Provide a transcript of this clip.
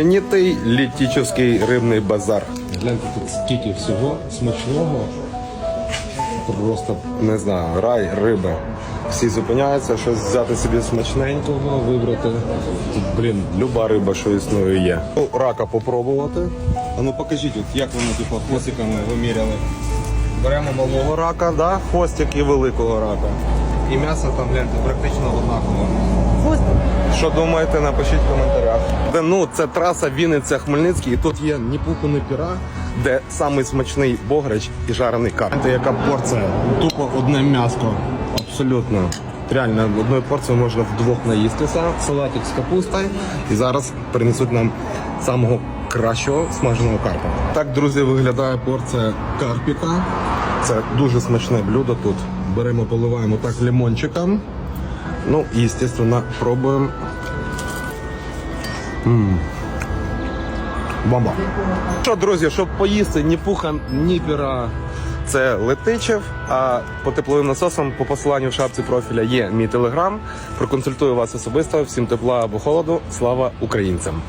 Знаменитий літічний рибний базар. Гляньте тут скільки всього смачного. Просто Не знаю, рай риби. Всі зупиняються, щось взяти собі смачненького, вибрати. Тут, блін, люба риба, що існує, є. Ну, рака попробувати. А ну покажіть, от як воно типу хвостиками виміряли. Беремо малого Рака, да? хвостик і великого рака. І м'ясо там гляньте практично однаково. Що думаєте, напишіть в коментарях. Де, ну, це траса Вінниця Хмельницький, і тут є ні пуху, піра, де самий смачний бограч і жарений карп. Це яка порція? Тупо одне м'яско. Абсолютно. Реально, одною порцією можна вдвох наїстися. Салатик з капустою. І зараз принесуть нам самого кращого смаженого карпа. Так, друзі, виглядає порція карпіка. Це дуже смачне блюдо тут. Беремо, поливаємо так лимончиком. Ну, і, естественно, пробуємо. М. Бомба. Що, друзі, щоб поїсти ні пуха, ні піра. Це летичев, а по тепловим насосам по посиланню в шапці профіля є мій телеграм. Проконсультую вас особисто. Всім тепла або холоду. Слава українцям!